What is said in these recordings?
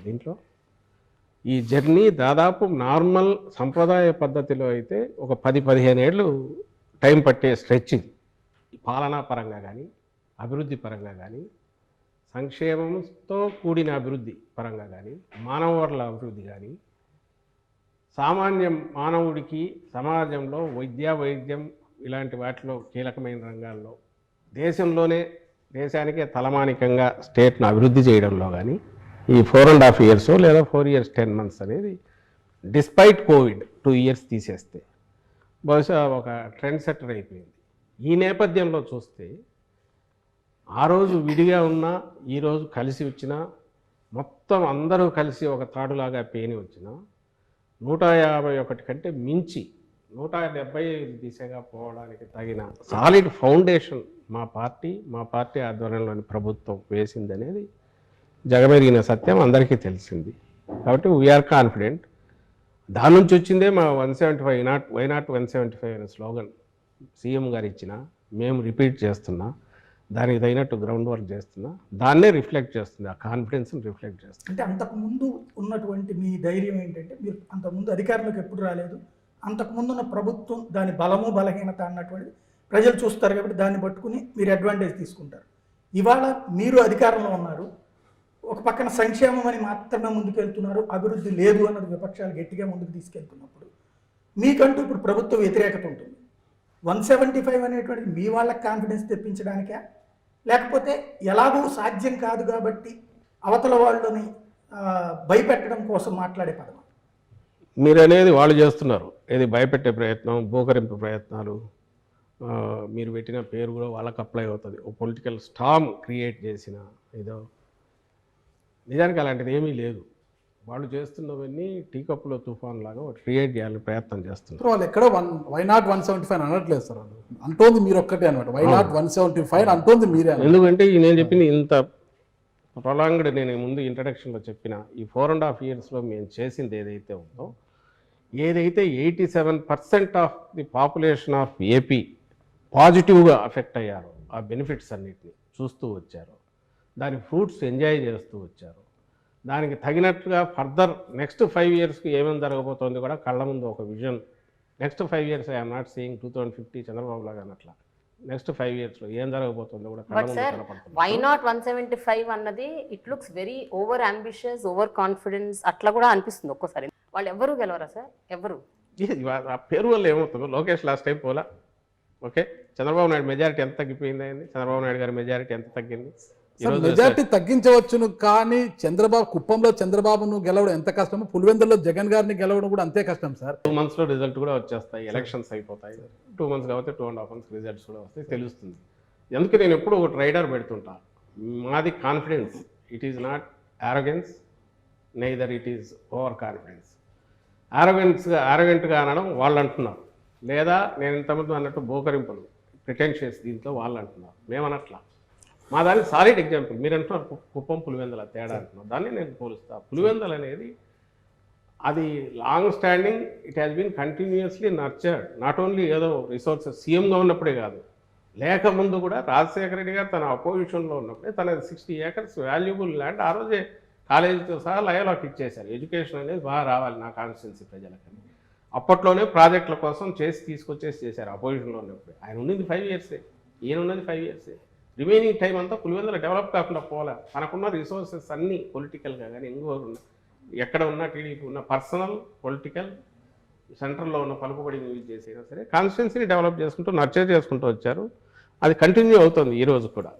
దీంట్లో? ఈ జర్నీ దాదాపు నార్మల్ సంప్రదాయ పద్ధతిలో అయితే ఒక పది పదిహేను ఏళ్ళు టైం పట్టే స్ట్రెచ్ ఇది పాలనా పరంగా కానీ అభివృద్ధి పరంగా కానీ సంక్షేమంతో కూడిన అభివృద్ధి పరంగా కానీ మానవ వనరుల అభివృద్ధి కానీ సామాన్య మానవుడికి సమాజంలో వైద్య వైద్యం ఇలాంటి వాటిలో కీలకమైన రంగాల్లో దేశంలోనే దేశానికే తలమానికంగా స్టేట్ను అభివృద్ధి చేయడంలో కానీ ఈ ఫోర్ అండ్ హాఫ్ ఇయర్స్ లేదా ఫోర్ ఇయర్స్ టెన్ మంత్స్ అనేది డిస్పైట్ కోవిడ్ టూ ఇయర్స్ తీసేస్తే బహుశా ఒక ట్రెండ్ సెటర్ అయిపోయింది. ఈ నేపథ్యంలో చూస్తే ఆ రోజు విడిగా ఉన్నా ఈరోజు కలిసి వచ్చినా మొత్తం అందరూ కలిసి ఒక తాడులాగా పేని వచ్చినా నూట యాభై ఒకటి కంటే మించి నూట డెబ్బై ఐదు దిశగా పోవడానికి తగిన సాలిడ్ ఫౌండేషన్ మా పార్టీ మా పార్టీ ఆధ్వర్యంలోని ప్రభుత్వం వేసిందనేది జగమెరిగిన సత్యం అందరికీ తెలిసింది. కాబట్టి వీఆర్ కాన్ఫిడెంట్ దాని నుంచి వచ్చిందే మా one seventy five not why not one seventy five అనే స్లోగన్ సీఎం గారు ఇచ్చిన మేము రిపీట్ చేస్తున్నా దానికి తగినట్టు గ్రౌండ్ వర్క్ చేస్తున్నా దాన్నే రిఫ్లెక్ట్ చేస్తుంది ఆ కాన్ఫిడెన్స్ని రిఫ్లెక్ట్ చేస్తుంది. అంటే అంతకు ముందు ఉన్నటువంటి మీ ధైర్యం ఏంటంటే మీరు అంతకుముందు అధికారంలోకి ఎప్పుడు రాలేదు అంతకుముందు ఉన్న ప్రభుత్వం దాని బలము బలహీనత అన్నటువంటిది ప్రజలు చూస్తారు కాబట్టి దాన్ని పట్టుకుని మీరు అడ్వాంటేజ్ తీసుకుంటారు. ఇవాళ మీరు అధికారంలో ఉన్నారు ఒక పక్కన సంక్షేమం అని మాత్రమే ముందుకెళ్తున్నారు అభివృద్ధి లేదు అన్నది విపక్షాలు గట్టిగా ముందుకు తీసుకెళ్తున్నప్పుడు. మీకంటూ ఇప్పుడు ప్రభుత్వ వ్యతిరేకత ఉంటుంది. వన్ సెవెంటీ ఫైవ్ అనేటువంటిది మీ వాళ్ళకి కాన్ఫిడెన్స్ తెప్పించడానికే? లేకపోతే ఎలాగూ సాధ్యం కాదు కాబట్టి అవతల వాళ్ళని భయపెట్టడం కోసం మాట్లాడే పదం మీరు అనేది వాళ్ళు చేస్తున్నారు. ఏది భయపెట్టే ప్రయత్నం బోకరింపు ప్రయత్నాలు మీరు పెట్టిన పేరు కూడా వాళ్ళకి అప్లై అవుతుంది. ఓ పొలిటికల్ స్టామ్ క్రియేట్ చేసిన ఏదో నిజానికి అలాంటిది ఏమీ లేదు. వాళ్ళు చేస్తున్నవన్నీ టీ కప్పులో తుఫాన్ లాగా క్రియేట్ చేయాలని ప్రయత్నం చేస్తున్నారు. వాళ్ళు ఎక్కడ one why not one seventy five అనట్లేదు సార్ అంటోంది మీరు ఒక్కటే అనమాట why not one seventy five అంటోంది మీరే. ఎందుకంటే నేను చెప్పింది ఇంత ప్రొలాంగ్డ్ నేను ముందు ఇంట్రడక్షన్లో చెప్పిన ఈ ఫోర్ అండ్ హాఫ్ ఇయర్స్లో మేము చేసింది ఏదైతే ఉందో ఏదైతే eighty seven percent of the population of AP పాజిటివ్గా అఫెక్ట్ అయ్యారో ఆ బెనిఫిట్స్ అన్నిటిని చూస్తూ వచ్చారు. దాని ఫ్రూట్స్ ఎంజాయ్ చేస్తూ వచ్చారు. దానికి తగినట్టుగా ఫర్దర్ నెక్స్ట్ ఫైవ్ ఇయర్స్కి ఏమేమి జరగబోతోంది కూడా కళ్ళ ముందు ఒక vision. Next five years I'm not seeing two thousand fifty Chandrababu లాగా అన్నట్ల. నెక్స్ట్ ఫైవ్ ఇయర్స్లో ఏం జరగబోతుందో కూడా but sir why not one seventy five అన్నది it looks very over ambitious over confidence అట్లా కూడా అనిపిస్తుంది ఒక్కోసారి. వాళ్ళు ఎవరు గెలవరా సార్ ఎవరు ఆ పేరు వల్ల ఏమవుతుందో లోకేష్ లాస్ట్ టైం పోలా? ఓకే? చంద్రబాబు నాయుడు మెజారిటీ ఎంత తగ్గిపోయింది చంద్రబాబు నాయుడు గారి మెజారిటీ ఎంత తగ్గింది? మెజార్టీ తగ్గించవచ్చును కానీ చంద్రబాబు కుప్పంలో చంద్రబాబును గెలవడం ఎంత కష్టమో పులివెందులో జగన్ గారిని గెలవడం కూడా అంతే కష్టం సార్. టూ మంత్స్లో రిజల్ట్ కూడా వచ్చేస్తాయి ఎలక్షన్స్ అయిపోతాయి. టూ మంత్స్ కాబట్టి two and half months results కూడా వస్తాయి తెలుస్తుంది. ఎందుకు నేను ఎప్పుడు ఒక ట్రైడర్ పెడుతుంటా? మాది confidence it is not arrogance neither it is over confidence ఆరోగెన్స్గా ఆరోగెంట్గా అనడం వాళ్ళు అంటున్నారు లేదా నేను ఇంతమంది అన్నట్టు బోకరింపులు ప్రిటెన్షియస్ దీంట్లో వాళ్ళు అంటున్నారు మేమనట్లా. మా దానికి సాలిడ్ ఎగ్జాంపుల్. మీరు అంటున్నారు కుప్పం పులివెందల తేడా అంటున్నారు. దాన్ని నేను పోలుస్తా. పులివెందల అనేది అది long standing it has been continuously nurtured not only ఏదో రిసోర్సెస్ సీఎంగా ఉన్నప్పుడే కాదు. లేక ముందు కూడా రాజశేఖర రెడ్డి గారు తన అపోజిషన్లో ఉన్నప్పుడే తన సిక్స్టీ ఏకర్స్ వాల్యుబుల్ ల్యాండ్ ఆ రోజే కాలేజీతో సహా లయలోకి ఇచ్చేశారు. ఎడ్యుకేషన్ అనేది బాగా రావాలి నా కాన్స్టిట్యున్సీ ప్రజలకని అప్పట్లోనే ప్రాజెక్టుల కోసం చేసి తీసుకొచ్చేసి చేశారు అపోజిషన్లో ఉన్నప్పుడు. ఆయన ఉన్నది ఫైవ్ ఇయర్సే ఈయన ఉన్నది ఫైవ్ ఇయర్సే రిమైనింగ్ టైం అంతా పులివెందుల డెవలప్ కాకుండా పోలే తనకున్న రిసోర్సెస్ అన్నీ పొలిటికల్గా కానీ ఉన్న ఎక్కడ ఉన్న టీడీపీ ఉన్న పర్సనల్ పొలిటికల్ సెంట్రల్లో ఉన్న పలుకుబడిని యూజ్ చేసైనా సరే కాన్స్టిట్యున్సీని డెవలప్ చేసుకుంటూ నర్చర్ చేసుకుంటూ వచ్చారు. అది కంటిన్యూ అవుతుంది ఈ రోజు కూడా.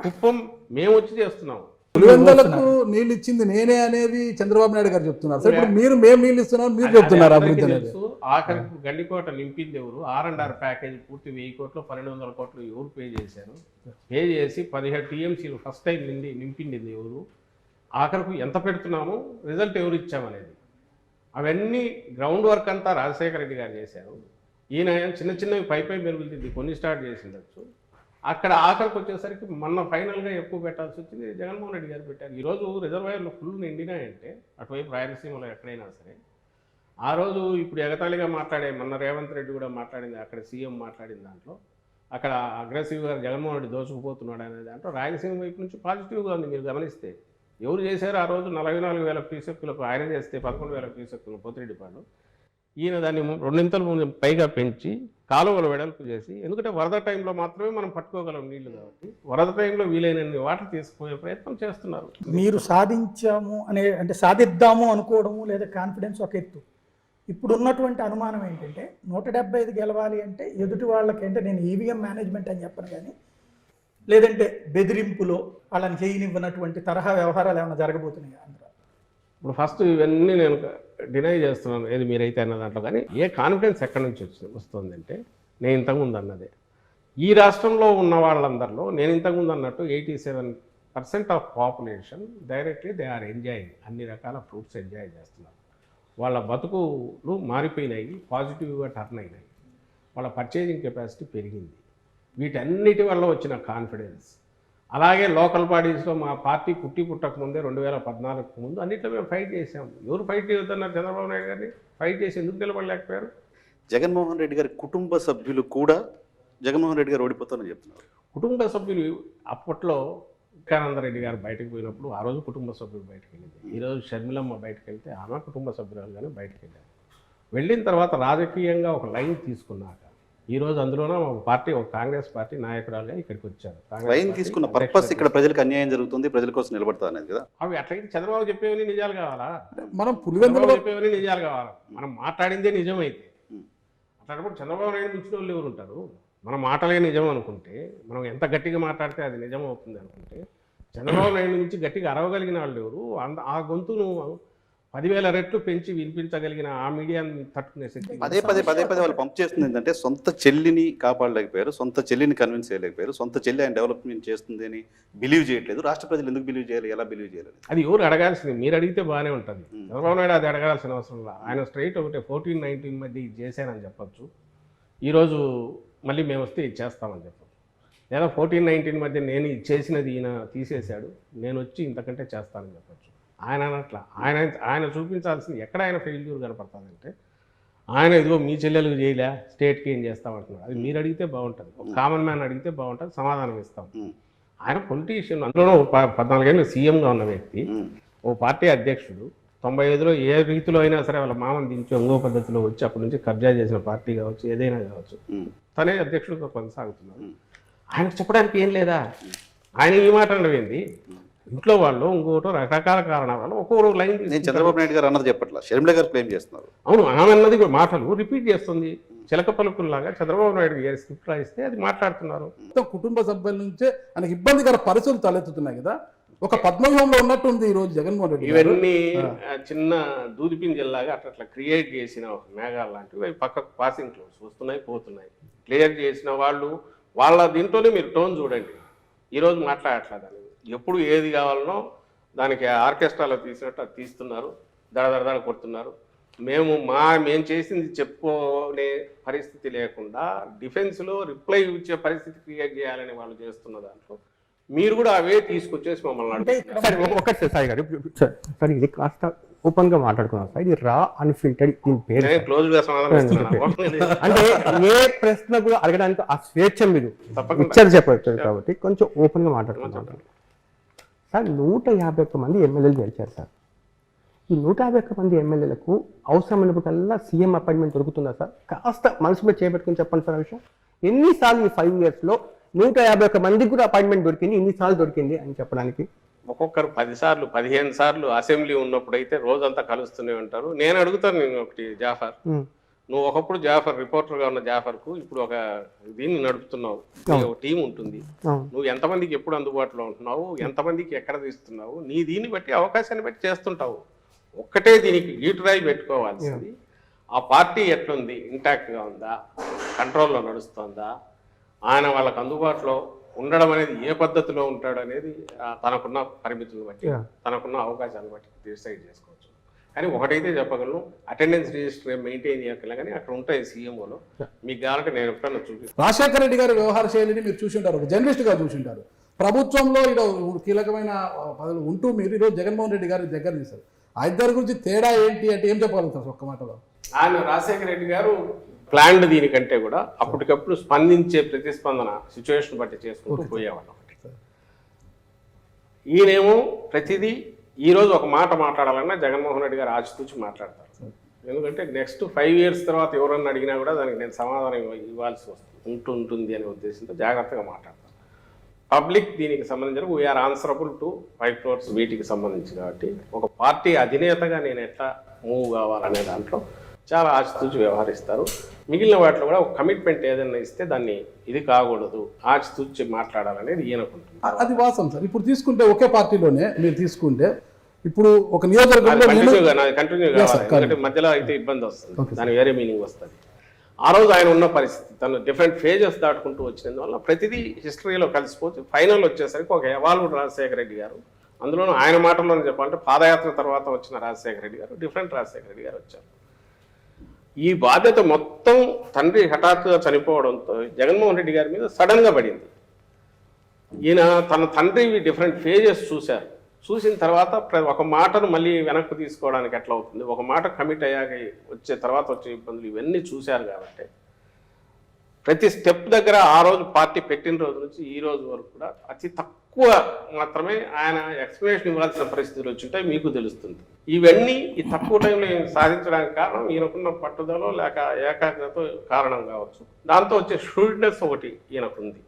కుప్పం మేము వచ్చి చేస్తున్నాము పులివెందులకు నీళ్ళు ఇచ్చింది నేనే అనేది చంద్రబాబు నాయుడు గారు చెప్తున్నారు. మీరు మేము నీళ్ళు ఇస్తున్నాం మీరు చెప్తున్నారు అది అభివృద్ధి ఆఖరికి గల్లికోట నింపింది ఎవరు? ఆర్ అండ్ ఆర్ ప్యాకేజ్ పూర్తి వెయ్యి కోట్లు పన్నెండు వందల కోట్లు ఎవరు పే చేశారు? పే చేసి పదిహేడు టీఎంసీలు ఫస్ట్ టైం నిండి నింపింది ఎవరు? ఆఖరకు ఎంత పెడుతున్నాము? రిజల్ట్ ఎవరు ఇచ్చామనేది. అవన్నీ గ్రౌండ్ వర్క్ అంతా రాజశేఖర రెడ్డి గారు చేశారు. ఈయన చిన్న చిన్నవి పై పై మెరుగులు కొన్ని స్టార్ట్ చేసిండొచ్చు. అక్కడ ఆఖరికి వచ్చేసరికి మొన్న ఫైనల్గా ఎక్కువ పెట్టాల్సి వచ్చింది జగన్మోహన్ రెడ్డి గారు పెట్టారు. ఈరోజు రిజర్వాయర్లు ఫుల్ నిండినాయంటే అటువైపు రాయలసీమలో ఎక్కడైనా సరే ఆ రోజు ఇప్పుడు ఎగతాళిగా మాట్లాడే మొన్న రేవంత్ రెడ్డి కూడా మాట్లాడింది అక్కడ సీఎం మాట్లాడిన దాంట్లో. అక్కడ అగ్రెసివ్గా జగన్మోహన్ రెడ్డి దోచుకుపోతున్నాడు అనే దాంట్లో రాయలసీమ వైపు నుంచి పాజిటివ్గా ఉంది. మీరు గమనిస్తే ఎవరు చేశారు ఆ రోజు? నలభై నాలుగు వేల క్యూసెక్కులకు ఆయన చేస్తే పదకొండు వేల క్యూసెక్కులు పోతిరెడ్డిపాడు ఈయన దాన్ని రెండింతలు ముందు పైగా పెంచి కాలువలు వెడల్పు చేసి ఎందుకంటే వరద టైంలో మాత్రమే మనం పట్టుకోగలం నీళ్ళు కాబట్టి వరద టైంలో వీలైనన్ని వాటర్ తీసుకుపోయే ప్రయత్నం చేస్తున్నారు. మీరు సాధించాము అనే అంటే సాధిద్దాము అనుకోవడము లేదా కాన్ఫిడెన్స్ ఒక ఎత్తు. ఇప్పుడు ఉన్నటువంటి అనుమానం ఏంటంటే నూట డెబ్బై ఐదు గెలవాలి అంటే ఎదుటి వాళ్ళకి అంటే నేను ఈవీఎం మేనేజ్మెంట్ అని చెప్పను కానీ లేదంటే బెదిరింపులో వాళ్ళని చేయనివ్వనటువంటి తరహా వ్యవహారాలు ఏమైనా జరగబోతున్నాయి ఆంధ్ర? ఇప్పుడు ఫస్ట్ ఇవన్నీ నేను డినై చేస్తున్నాను. ఏది మీరైతే అన్న దాంట్లో కానీ ఏ కాన్ఫిడెన్స్ ఎక్కడి నుంచి వచ్చింది వస్తుందంటే నేను ఇంతకుముందు అన్నదే. ఈ రాష్ట్రంలో ఉన్న వాళ్ళందరిలో నేను ఇంతకుముందు అన్నట్టు eighty seven percent of population directly they are enjoying అన్ని రకాల ఫ్రూట్స్ ఎంజాయ్ చేస్తున్నారు. వాళ్ళ బతుకులు మారిపోయినాయి పాజిటివ్గా టర్న్ అయినాయి. వాళ్ళ పర్చేజింగ్ కెపాసిటీ పెరిగింది. వీటన్నిటి వల్ల వచ్చిన కాన్ఫిడెన్స్. అలాగే లోకల్ బాడీస్లో మా పార్టీ పుట్టి పుట్టక ముందే రెండు వేల పద్నాలుగు ముందు అన్నిట్లో మేము ఫైట్ చేసాం ఎవరు ఫైట్ చేయొద్దన్నారు చంద్రబాబు నాయుడు గారిని? ఫైట్ చేసి ఎందుకు నిలబడలేకపోయారు? జగన్మోహన్ రెడ్డి గారి కుటుంబ సభ్యులు కూడా జగన్మోహన్ రెడ్డి గారు ఓడిపోతారని చెప్తున్నారు. కుటుంబ సభ్యులు అప్పట్లో రెడ్డి గారు బయటకు పోయినప్పుడు ఆ రోజు కుటుంబ సభ్యులు బయటకు వెళ్ళింది. ఈరోజు షర్మిలమ్మ బయటకు వెళ్తే ఆమె కుటుంబ సభ్యురాలుగానే బయటకు వెళ్ళారు. వెళ్ళిన తర్వాత రాజకీయంగా ఒక లైన్ తీసుకున్నాక ఈ రోజు అందులోనే ఒక పార్టీ ఒక కాంగ్రెస్ పార్టీ నాయకురాలుగా ఇక్కడికి వచ్చారు. లైన్ తీసుకున్న. పర్పస్ ఇక్కడ ప్రజలకు అన్యాయం జరుగుతుంది ప్రజల కోసం నిలబడతా అనేది కదా? అవి అట్లయితే చంద్రబాబు చెప్పేవని నిజాలు కావాలా? మనం పులివెందులలో చెప్పేవని నిజాలు కావాలి? మనం మాట్లాడిందే నిజమైతే. అట్లాంటప్పుడు చంద్రబాబు నాయుడు మించిన వాళ్ళు ఎవరు ఉంటారు? మన మాటలే నిజం అనుకుంటే మనం ఎంత గట్టిగా మాట్లాడితే అది నిజం అవుతుంది అనుకుంటే చంద్రబాబు నాయుడు నుంచి గట్టిగా అరవగలిగిన వాళ్ళు ఎవరు? అంద ఆ గొంతును పదివేల రెట్లు పెంచి వినిపించగలిగిన ఆ మీడియాని తట్టుకునే శక్తి పదే పదే పదే పదే వాళ్ళు పంప్ చేస్తుంది ఏంటంటే సొంత చెల్లిని కాపాడలేకపోయారు సొంత చెల్లిని కన్విన్స్ చేయలేకపోయారు సొంత చెల్లి ఆయన డెవలప్మెంట్ చేస్తుంది అని బిలీవ్ చేయట్లేదు. రాష్ట్ర ప్రజలు ఎందుకు బిలీవ్ చేయాలి? ఎలా బిలీవ్ చేయాలి అది ఎవరు అడగాల్సింది? మీరు అడిగితే బాగానే ఉంటుంది. చంద్రబాబు నాయుడు అది అడగాల్సిన అవసరం లేదు ఆయన స్ట్రైట్ ఒకటే ఫోర్టీన్ నైన్టీన్ మధ్య ఇది చేశానని చెప్పొచ్చు. ఈరోజు మళ్ళీ మేము వస్తే ఇది చేస్తామని చెప్పచ్చు. లేదా ఫోర్టీన్ నైన్టీన్ మధ్య నేను చేసినది ఈయన తీసేశాడు. నేను వచ్చి ఇంతకంటే చేస్తానని చెప్పొచ్చు. ఆయన అనట్లా. ఆయన ఆయన చూపించాల్సింది ఎక్కడ ఆయన ఫెయిల్యూర్ కనపడుతుందంటే ఆయన ఇదిగో మీ చెల్లెలకు చేయలే స్టేట్కి ఏం చేస్తామంటున్నాడు. అది మీరు అడిగితే బాగుంటుంది. ఒక కామన్ మ్యాన్ అడిగితే బాగుంటుంది సమాధానం ఇస్తాం. ఆయన పొలిటీషియన్ అందులోనూ పద్నాలుగేళ్ళు సీఎంగా ఉన్న వ్యక్తి ఓ పార్టీ అధ్యక్షుడు తొంభై ఐదులో ఏ రీతిలో అయినా సరే వాళ్ళ మామని దించి ఇంకో పద్ధతిలో వచ్చి అప్పటి నుంచి కబ్జా చేసిన పార్టీ కావచ్చు ఏదైనా కావచ్చు తనే అధ్యక్షుడిగా కొనసాగుతున్నారు ఆయనకు చెప్పడానికి ఏం లేదా? ఆయన ఈ మాట ఏంది? ఇంట్లో వాళ్ళు ఇంకోటో రకరకాల కారణాల వల్ల ఒక్కొక్క లైన్ నేను. చంద్రబాబు నాయుడు గారు అన్నది చెప్పట్లా. షర్మిల గారు క్లెయిమ్ చేస్తున్నారు. అవును ఆమె అన్నది కూడా మాటలు రిపీట్ చేస్తుంది. చిలక పలుకుల్లాగా చంద్రబాబు నాయుడు గారి స్క్రిప్ట్ రాయిస్తే అది మాట్లాడుతున్నారు. మొత్తం కుటుంబ సభ్యుల నుంచే ఆయనకి ఇబ్బందికర పరిస్థితులు తలెత్తుతున్నాయి కదా. ఒక పద్మవ్యూహంలో ఉన్నట్టుంది ఈ రోజు జగన్మోహన్ రెడ్డి. ఇవన్నీ చిన్న దూదిపింజల్లాగా అట్లా అట్లా క్రియేట్ చేసిన ఒక మేఘాలు లాంటివి అవి పక్కకు పాసింగ్ క్లోడ్స్ వస్తున్నాయి పోతున్నాయి. క్లియర్ చేసిన వాళ్ళు వాళ్ళ దీంట్లోనే మీరు టోన్ చూడండి. ఈరోజు మాట్లాడట్లేదు. ఎప్పుడు ఏది కావాలనో దానికి ఆర్కెస్ట్రాలో తీసినట్టు అది తీస్తున్నారు దడ దడ దడ కొడుతున్నారు. మేము మా మేము చేసింది చెప్పుకునే పరిస్థితి లేకుండా డిఫెన్స్లో రిప్లై ఇచ్చే పరిస్థితి క్రియేట్ చేయాలని వాళ్ళు చేస్తున్న దాంట్లో మీరు కూడా అవే తీసుకొచ్చేసి మమ్మల్ని ఒకటి సార్ సాయి గారు సార్ ఇది కాస్త ఓపెన్గా మాట్లాడుకున్నాం సార్. ఇది రా అన్ఫిల్టర్డ్ దీని పేరు అంటే ఏ ప్రశ్న కూడా అడగడానికి ఆ స్వేచ్ఛ మీరు. ఇచ్చారు చెప్పారు కాబట్టి కొంచెం ఓపెన్గా మాట్లాడుకుంటాం సార్. నూట యాభై ఒక్క మంది ఎమ్మెల్యేలు గెలిచారు సార్. ఈ నూట యాభై ఒక్క మంది ఎమ్మెల్యేలకు అవసరమైనప్పుడల్లా సీఎం అపాయింట్మెంట్ దొరుకుతుందా సార్? కాస్త మనసు మీద చేపెట్టుకుని చెప్పండి సార్ విషయం. ఎన్నిసార్లు ఈ ఫైవ్ ఇయర్స్లో నూట యాభై ఒక్క మందికి కూడా అపాయింట్మెంట్ దొరికింది ఇన్నిసార్లు దొరికింది అని చెప్పడానికి? ఒక్కొక్కరు పది సార్లు పదిహేను సార్లు అసెంబ్లీ ఉన్నప్పుడు అయితే రోజంతా కలుస్తూనే ఉంటారు. నేను అడుగుతాను నేను ఒకటి జాఫర్. నువ్వు ఒకప్పుడు జాఫర్ రిపోర్టర్గా ఉన్న జాఫర్కు ఇప్పుడు ఒక దీన్ని నడుపుతున్నావు. ఒక టీం ఉంటుంది. నువ్వు ఎంతమందికి ఎప్పుడు అందుబాటులో ఉంటున్నావు? ఎంతమందికి ఎక్కడ తీస్తున్నావు? నీ దీన్ని బట్టి అవకాశాన్ని బట్టి చేస్తుంటావు. ఒక్కటే దీనికి గీటురాయి పెట్టుకోవాల్సింది. ఆ పార్టీ ఎట్లుంది? ఇంటాక్ట్గా ఉందా? కంట్రోల్లో నడుస్తుందా? ఆయన వాళ్ళకి అందుబాటులో ఉండడం అనేది ఏ పద్ధతిలో ఉంటాడు అనేది తనకున్న పరిమితులను బట్టి. తనకున్న అవకాశాలను బట్టి డిసైడ్ చేసుకోవచ్చు. కానీ ఒకటైతే చెప్పగలను అటెండెన్స్ రిజిస్టర్ మెయింటైన్ చేయగల కానీ అక్కడ ఉంటాయి సీఎంఓలో మీకు కావాలంటే నేను ఎప్పుడన్నా చూపిస్తాను రాజశేఖర రెడ్డి గారి వ్యవహార శైలిని మీరు చూసింటారు ఒక జర్నలిస్ట్గా చూసింటారు ప్రభుత్వంలో ఇక్కడ కీలకమైన పదవులు ఉంటూ మీరు ఈరోజు జగన్మోహన్ రెడ్డి గారి దగ్గర తీశారు. ఆ ఇద్దరి గురించి తేడా ఏంటి అంటే ఏం చెప్పగలుగుతారు ఒక్క మాటలో? ఆయన రాజశేఖర రెడ్డి గారు ప్లాన్డ్ దీనికంటే కూడా అప్పటికప్పుడు స్పందించే ప్రతిస్పందన సిచ్యువేషన్ బట్టి చేసుకుంటూ పోయేవాళ్ళం. ఈయనేమో ప్రతిదీ ఈరోజు ఒక మాట మాట్లాడాలన్నా జగన్మోహన్ రెడ్డి గారు ఆచితూచి మాట్లాడతారు. ఎందుకంటే నెక్స్ట్ ఫైవ్ ఇయర్స్ తర్వాత ఎవరన్నా అడిగినా కూడా దానికి నేను సమాధానం ఇవ్వ- ఇవ్వాల్సి వస్తుంది ఉంటుంటుంది అనే ఉద్దేశంతో జాగ్రత్తగా మాట్లాడతాను పబ్లిక్ దీనికి సంబంధించిన we're answerable to five crores వీటికి సంబంధించి కాబట్టి ఒక పార్టీ అధినేతగా నేను ఎట్లా మూవ్ కావాలనే దాంట్లో చాలా ఆచితూచి వ్యవహరిస్తారు. మిగిలిన వాటిలో కూడా ఒక కమిట్మెంట్ ఏదైనా ఇస్తే దాన్ని ఇది కాకూడదు ఆచితూచి మాట్లాడాలనేది ఈయనకుంటుంది అది వాస్తవం సార్. ఇప్పుడు తీసుకుంటే ఒకే పార్టీలోనే మీరు తీసుకుంటే ఇప్పుడు ఒక నియోజకవర్గంలో కంటిన్యూ కావాలి. మధ్యలో అయితే ఇబ్బంది వస్తుంది. దాని వేరే మీనింగ్ వస్తుంది. ఆ రోజు ఆయన ఉన్న పరిస్థితి తను డిఫరెంట్ ఫేజెస్ దాటుకుంటూ వచ్చినందువల్ల ప్రతిదీ హిస్టరీలో కలిసిపోతే ఫైనల్ వచ్చేసరికి ఒక ఎవాల్వ్డ్ రాజశేఖర రెడ్డి గారు అందులోనూ ఆయన మాటల్లోనే చెప్పాలంటే పాదయాత్ర తర్వాత వచ్చిన రాజశేఖర రెడ్డి గారు డిఫరెంట్ రాజశేఖర రెడ్డి గారు వచ్చారు. ఈ బాధ్యత మొత్తం తండ్రి హఠాత్తుగా చనిపోవడంతో జగన్మోహన్ రెడ్డి గారి మీద సడన్గా పడింది. ఈయన తన తండ్రి డిఫరెంట్ ఫేజెస్ చూశారు. చూసిన తర్వాత ఒక మాటను మళ్ళీ వెనక్కి తీసుకోవడానికి ఎట్లా అవుతుంది? ఒక మాట కమిట్ అయ్యాక వచ్చే తర్వాత వచ్చే ఇబ్బందులు ఇవన్నీ చూశారు కాబట్టి ప్రతి స్టెప్ దగ్గర ఆ రోజు పార్టీ పెట్టిన రోజు నుంచి ఈ రోజు వరకు కూడా అతి తక్కువ మాత్రమే ఆయన ఎక్స్ప్లెనేషన్ ఇవ్వాల్సిన పరిస్థితులు వచ్చుంటాయి మీకు తెలుస్తుంది. ఇవన్నీ ఈ తక్కువ టైంలో సాధించడానికి కారణం? ఈయనకున్న పట్టుదల లేక ఏకాగ్రత కారణం కావచ్చు. దాంతో వచ్చే షూడ్నెస్ ఒకటి ఈయనకుంది.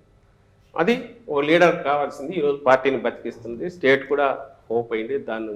అది ఓ లీడర్ కావాల్సింది ఈరోజు పార్టీని బతికిస్తుంది. స్టేట్ కూడా హోప్ అయింది దాని నుంచి